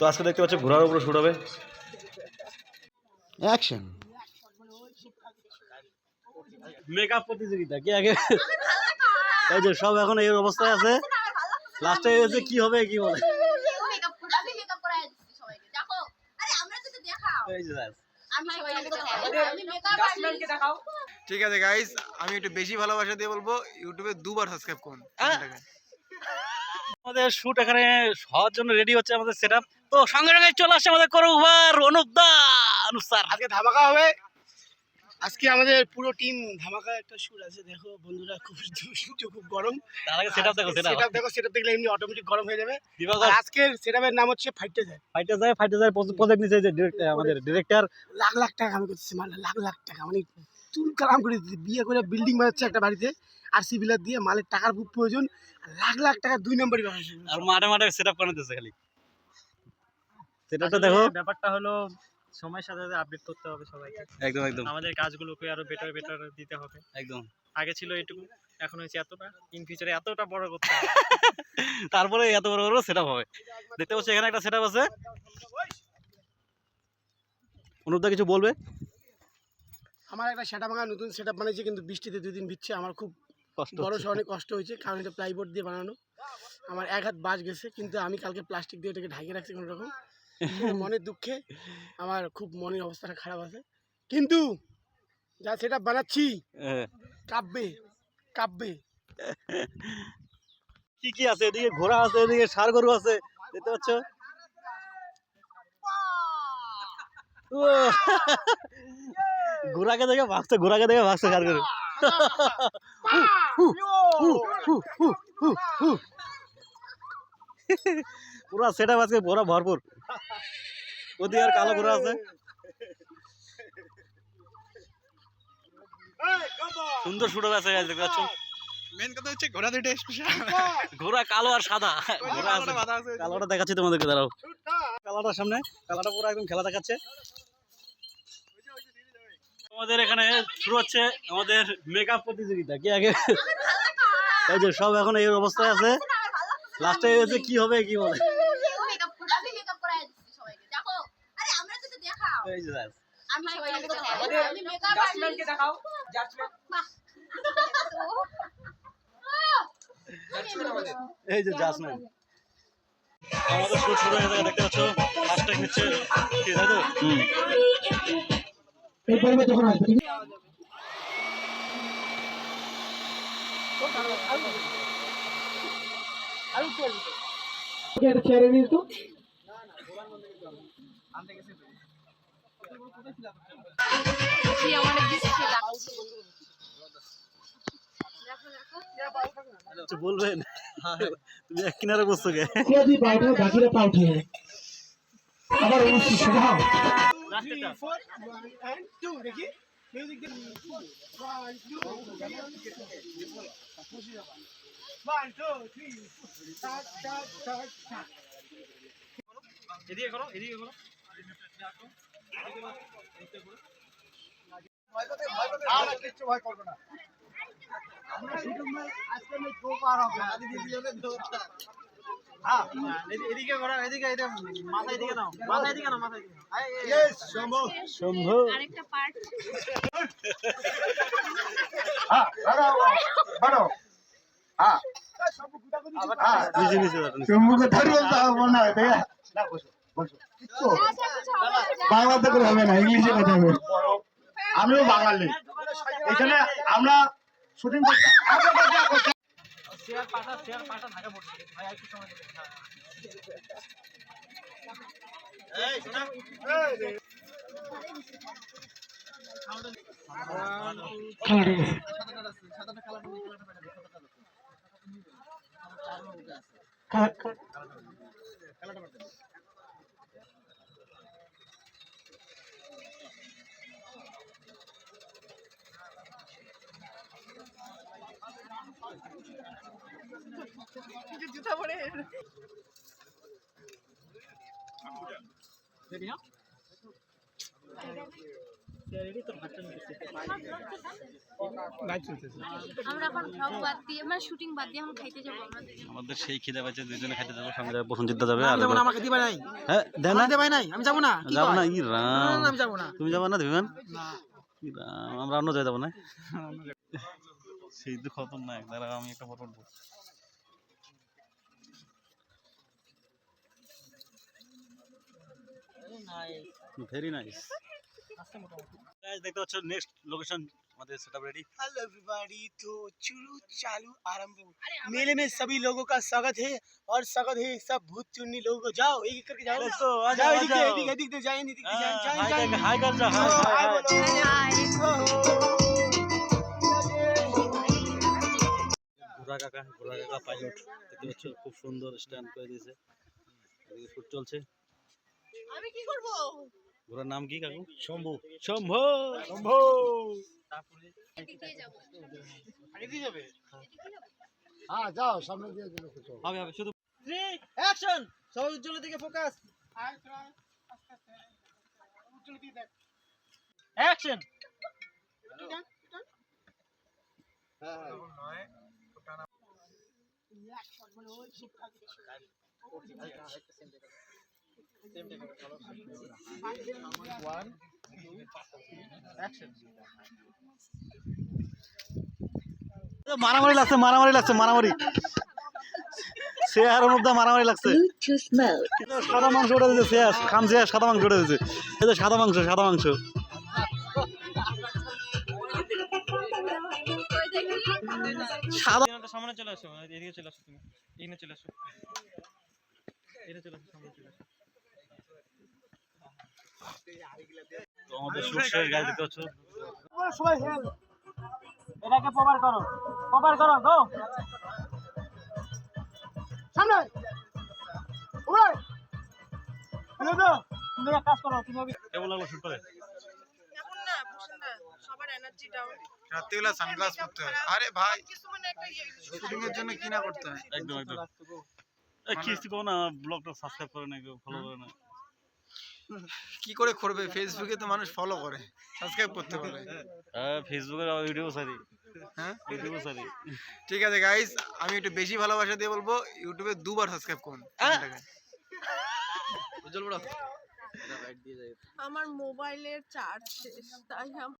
তো আজকে দেখতে পাচ্ছ ঘোড়ার উপরে শুট হবে। অ্যাকশন মেকআপ প্রতিযোগিতা কে আগে? এই যে সব এখন এই অবস্থায় আছে। লাস্টে এসে কি হবে কি বলে? মেকআপ করে আমি মেকআপ করাই দিচ্ছি সবাইকে দেখো আরে আমরা তো দেখাও। এই যে আমি সবাইকে আমি মেকআপ আর্টিস্ট ঠিক আছে গাইস আমি একটু বেশি ভালোবাসা দিয়ে বলব ইউটিউবে দুবার সাবস্ক্রাইব করুন। আমাদের শুট এখানে হওয়ার জন্য রেডি হচ্ছে আমাদের সেটআপ তো সঙ্গে সঙ্গে চলে আসছে আমাদের করো ওভার অনুপ দা। অনুপ স্যার আজকে ধামাকা হবে। আজকে আমাদের পুরো টিম ধামাকা একটা শুট আছে দেখো বন্ধুরা খুব সূর্য খুব গরম। তার আগে সেটআপ দেখো সেটআপ দেখো সেটআপ দেখলে এমনি অটোমেটিক গরম হয়ে যাবে। আর আজকের সেটআপের নাম হচ্ছে ফাইটে যায় ফাইটে যায় ফাইটে যায় প্রজেক্ট নিচে যে আমাদের ডিরেক্টর লাখ লাখ টাকা আমি করতেছি মানে লাখ লাখ টাকা মানে চুল কালাম করে দিচ্ছি বিয়ে করে বিল্ডিং বানাচ্ছে একটা বাড়িতে। আর সি বিলার দিয়ে মালের টাকার খুব প্রয়োজন। লাখ লাখ টাকা দুই নম্বরই আর মাঠে মাঠে সেটআপ করে দিতেছে খালি। সেটআপটা দেখো। ব্যাপারটা হলো সময়ের সাথে সাথে আপডেট করতে হবে সবাইকে। একদম একদম। আমাদের কাজগুলোকে আরও বেটার বেটার দিতে হবে। একদম। আগে ছিল এইটুকু এখন হয়েছে এতটা। ইন ফিউচারে এতটা বড় করতে হবে। তারপরে এত বড় বড় সেটআপ হবে। দেখতে পাচ্ছ এখানে একটা সেটআপ আছে। অনুপদা কিছু বলবে? আমার একটা সেটা ভাঙা নতুন সেট আপ বানিয়েছি কিন্তু বৃষ্টিতে দুই দিন ভিজছে আমার খুব কষ্ট বড় অনেক কষ্ট হয়েছে কারণ এটা প্লাইবোর্ড দিয়ে বানানো আমার এক হাত বাস গেছে কিন্তু আমি কালকে প্লাস্টিক দিয়ে এটাকে ঢাকিয়ে রাখছি কোনো রকম মনের দুঃখে আমার খুব মনের অবস্থাটা খারাপ আছে কিন্তু যা সেটা বানাচ্ছি হ্যাঁ। কাব্যে কাব্যে কি কি আছে এদিকে ঘোড়া আছে এদিকে সার গরু আছে দেখতে পাচ্ছ ঘোড়াকে দেখে ভাগছে ঘোড়াকে দেখে ভাগছে ষাড় গরু পুরা সেটা আজকে ঘোড়া ভরপুর। ওদিকে আর কালো ঘোড়া আছে। সুন্দর শুট আছে guys, দেখতে পাচ্ছ? মেন কথা হচ্ছে ঘোড়া দুটো স্পেশাল ঘোড়া কালো আর সাদা। ঘোড়া আছে। কালোটা দেখাচ্ছি তোমাদেরকে দাঁড়াও। কালাটার সামনে কালাটা পুরো একদম খেলা দেখাচ্ছে। আমাদের এখানে শুরু হচ্ছে আমাদের মেকআপ প্রতিযোগিতা। কে আগে? এই যে সব এখন এই অবস্থায় আছে। লাস্টে এসে কি হবে কি বলে? মেকআপ করে আমি মেকআপ করাই দিচ্ছি সবাইকে দেখো আরে আমরা তো দেখাও এই যে এই জাসমিন আমাদের শুরু শুরু হয়ে দেখতে পাচ্ছ। ফার্স্ট টাইম হচ্ছে কি তাই তো? হুম আমার বেশি লাগছে কিছু বলবেন তুমি এক কিনারে বসছো কে বাকিরা পাউঠে আবার অনুষ্ঠান দেখি মিউজিক. এদিকে করো এদিকে করো। কিচ্ছু ভয় করব না। আমরা শুধু আজকে আমি গো পার হবে আদি দিদি দৌড়টা হ্যাঁ হ্যাঁ হ্যাঁ বলতে হবে না ইংলিশে কথা আমিও বাঙালি এখানে আমরা শুটিং করতে শেয়ার পাটা শেয়ার পাটা ঢাকা পড়ছে। ভাই একটু সময় দেবেন হ্যাঁ আমরা এখন ভ্লগ বাদ দিয়ে মানে শুটিং বাদ দিয়ে এখন খাইতে যাব। আমরা আমাদের সেই খিদে পাচ্ছে দুজনে খাইতে যাব সঙ্গে যাবে যাবে আর আমাকে দিবা নাই। হ্যাঁ দেন না। দিবা নাই আমি যাব না যাব না ই রাম। আমি যাব না। তুমি যাব না দিবেন আমরা অন্য যাই যাব না? সেই তো খতরনাক দাঁড়া আমি একটা ফটো উঠবো ভেরি নাইস দেখতে পাচ্ছ নেক্সট লোকেশন আমাদের সেটআপ রেডি हेलो एवरीबॉडी तो चुरू चालू आरंभ मेले में सभी लोगों का स्वागत है और स्वागत है सब भूत चुन्नी लोगों को जाओ एक एक करके जाओ Let's go, आ जाओ जाओ, एदिक आ जाओ। एदिक एदिक जाए एदिक जाए जाए हाय जाए कर हाय कर जा हाय हाय हाय बोलो ঘোড়া কাকা ঘোড়া কাকা পাইলট দেখতে পাচ্ছ খুব সুন্দর স্ট্যান্ড করে দিয়েছে এদিকে শুট চলছে আমি কি করব? ঘোড়ার নাম কি কাকু? শম্ভু। শম্ভু। এদিকে যাব। আগে যাবে? হ্যাঁ যাও সামনে দিয়ে দিলে কিছু হবে হবে শুধু অ্যাকশন সবাই উজ্জ্বলের দিকে ফোকাস অ্যাকশন মারামারি লাগছে মারামারি লাগছে, মারামারি। শেয়ারের মধ্যে মারামারি লাগছে। সাদা মাংস উঠে দিয়েছে খাম সাদা মাংস উঠে দিয়েছে। এই সাদা মাংস সাদা মাংস। সামনে চলে আসো, এদিকে চলে আসো তুমি। এখানে চলে আসো। এখানে চলে আসো, সামনে চলে আসো। তো আমাদের শুট শেষ গাড়ি দেখতে সবাই হেল। এটাকে কভার করো। কভার করো গো সামনে। ওরে হ্যালো তো তুমি এক কাজ করো তুমি কেমন লাগল শুট করে? এখন না সবার এনার্জি ডাউন রাত্রিবেলা সানগ্লাস পরতে হয়। আরে ভাই। কিছু মানে একটা ইয়ে শুটিং এর জন্য কি না করতে হয়? একদম একদম। পাবো না ব্লগটা সাবস্ক্রাইব করে না কেউ ফলো করে না কি করে করবে? ফেসবুকে তো মানুষ ফলো করে। সাবস্ক্রাইব করতে পারে হ্যাঁ ফেসবুকে ভিডিও সারি হ্যাঁ? ভিডিও সারি ঠিক আছে গাইস আমি একটু বেশি ভালোবাসা দিয়ে বলব ইউটিউবে দুবার সাবস্ক্রাইব করুন। চ্যানেলটাকে। আমার মোবাইলের চার্জ শেষ তাই আমি